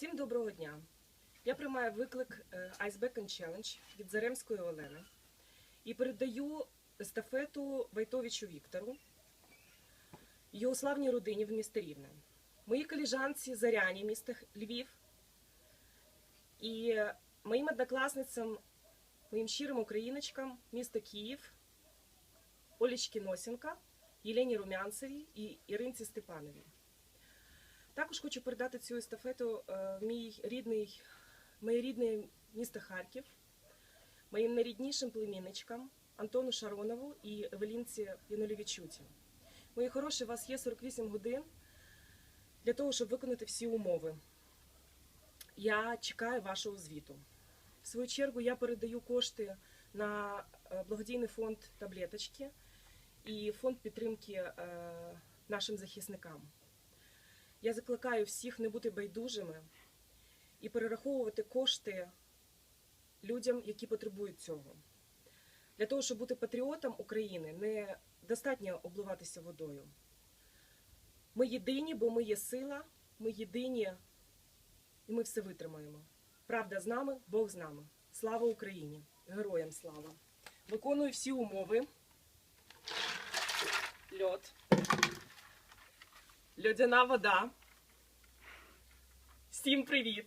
Всім доброго дня. Я приймаю виклик е, Ice Beacon Challenge від Заремської Олени і передаю естафету Вайтовичу Віктору, його славній родині в місті Рівне. Моїй коліжанці Заряні, місто Львів, і моїм однокласницям, моїм щирим україночкам, місто Київ, Олічки Носенка, Єлені Румянцевій і Іринці Степановій. Також хочу передати цю естафету е, мій рідний, моє рідне місто Харків, моїм найріднішим племінничкам Антону Шаронову і Евелінці Янулєвічуті. Мої хороші, у вас є 48 годин для того, щоб виконати всі умови. Я чекаю вашого звіту. В свою чергу я передаю кошти на е, благодійний фонд таблеточки і фонд підтримки е, нашим захисникам. Я закликаю всіх не бути байдужими і перераховувати кошти людям, які потребують цього. Для того, щоб бути патріотом України, не достатньо обливатися водою. Ми єдині, бо ми є сила, ми єдині і ми все витримаємо. Правда з нами, Бог з нами. Слава Україні! Героям слава! Виконую всі умови. Льот. Льодяна вода. Всім привіт!